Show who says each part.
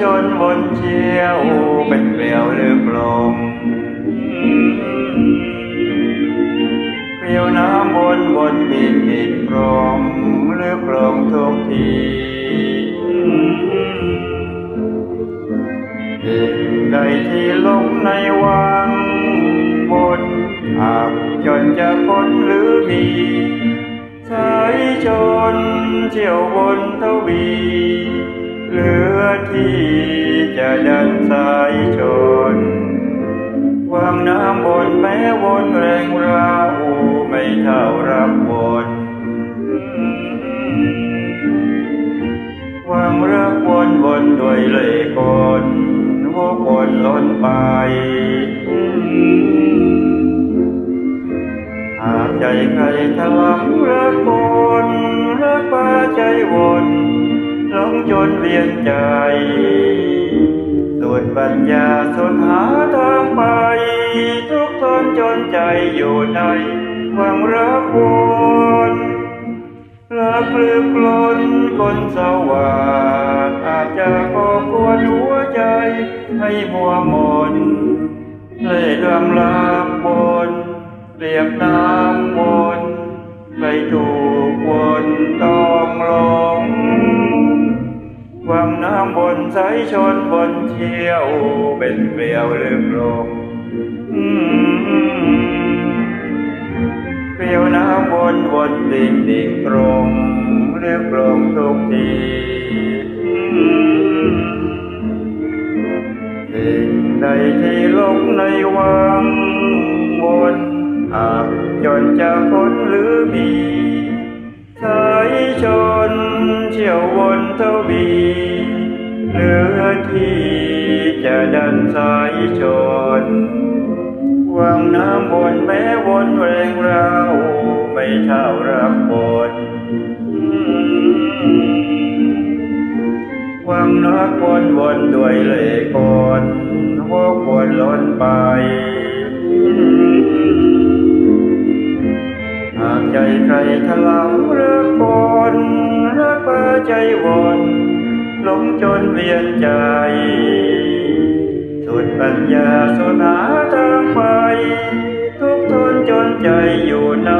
Speaker 1: ชนวนเชี่ยว เป็นเปลี่ยวลึกลงเกลียวน้ำวนวนบินดินกรองลึกลงทุกทีสิ่งใดที่ลงในวังบนอาบจนจะพ้นหรือมีสายชนเชี่ยววนทวี เหลือที่จะดันสายชนวางน้ำบนแม้วนแรงราวไม่เท่ารับบนวางรักวนวนด้วยเล่ห์กลหัวคนล้นไปหากใจใครทะลักรักคนรักปาใจวน หลงจนเวียนใจสุดปัญญาสุดหาทางไป ทุกทนจนใจอยู่ในวังรักวนรักลืมกลนคนสว่างอาจจะก่อกวนหัวใจ ให้มัวมนเล่ห์ลำลาบนเรียบน้ำวนไปถูกวนตอ ควังน้ำบนสายชนบนเชี่ยว เป็นเปลียวลึกลงอืมเปลียวน้ำวนวนดิ่งดิ่งตรงลึกลงทุกทีสิ่งใดที่ลงในวังวนหากจนจะพ้นหรือมีสายชนเชี่ยววนเทวีเหลือ ที่จะดันสายชนวางน้ำบนแม้วนแรงเราไม่เท่ารักบนวางนักวนวนด้วยเล่ห์กลหัวควรล้นไปหากใจใครทะลัง จนเวียนใจ สุดปัญญาสุดหาทางไป ทุกทนจนใจอยู่ใน